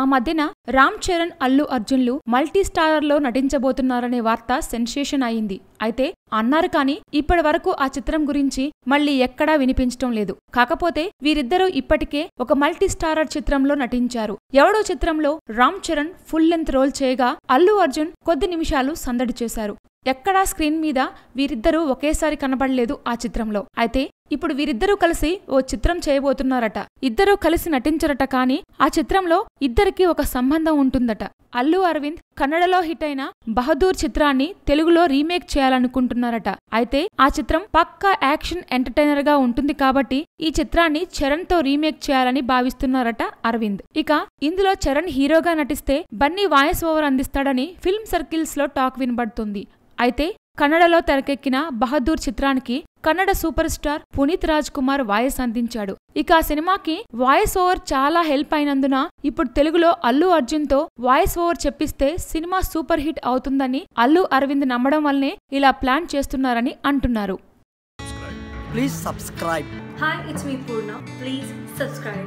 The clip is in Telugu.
ఆ మధ్యన రామ్ చరణ్ అల్లు అర్జున్లు మల్టీ స్టారర్లో నటించబోతున్నారనే వార్త సెన్సేషన్ అయింది. అయితే అన్నారు కానీ ఇప్పటి వరకు ఆ చిత్రం గురించి మళ్ళీ ఎక్కడా వినిపించటం లేదు. కాకపోతే వీరిద్దరూ ఇప్పటికే ఒక మల్టీ స్టారర్ చిత్రంలో నటించారు. ఎవడో చిత్రంలో Ram Charan full length role చేయగా అల్లు అర్జున్ కొద్ది నిమిషాలు సందడి చేశారు. ఎక్కడా స్క్రీన్ మీద వీరిద్దరూ ఒకేసారి కనబడలేదు ఆ చిత్రంలో. అయితే ఇప్పుడు వీరిద్దరూ కలిసి ఓ చిత్రం చేయబోతున్నారట. ఇద్దరూ కలిసి నటించరట కానీ ఆ చిత్రంలో ఇద్దరికి ఒక సంబంధం ఉంటుందట. అల్లు అరవింద్ కన్నడలో హిట్ అయిన బహదూర్ చిత్రాన్ని తెలుగులో రీమేక్ చేయాలనుకుంటున్నారట. అయితే ఆ చిత్రం పక్కా యాక్షన్ ఎంటర్టైనర్గా ఉంటుంది కాబట్టి ఈ చిత్రాన్ని చరణ్తో రీమేక్ చేయాలని భావిస్తున్నారట అరవింద్. ఇక ఇందులో చరణ్ హీరోగా నటిస్తే బన్నీ వాయిస్ ఓవర్ అందిస్తాడని ఫిల్మ్ సర్కిల్స్లో టాక్ వినబడుతుంది. అయితే కన్నడలో తెరకెక్కిన బహదూర్ చిత్రానికి Kannada super star Puneeth Raj Kumar voice అందించాడు ఇక ఆ సినిమాకి వాయిస్ ఓవర్ చాలా హెల్ప్ అయినందున ఇప్పుడు తెలుగులో అల్లు అర్జున్తో వాయిస్ ఓవర్ చెప్పిస్తే సినిమా సూపర్ హిట్ అవుతుందని అల్లు అరవింద్ నమ్మడం వల్లనే ఇలా ప్లాన్ చేస్తున్నారని అంటున్నారు Please subscribe. Hi, it's me Purna. Please subscribe.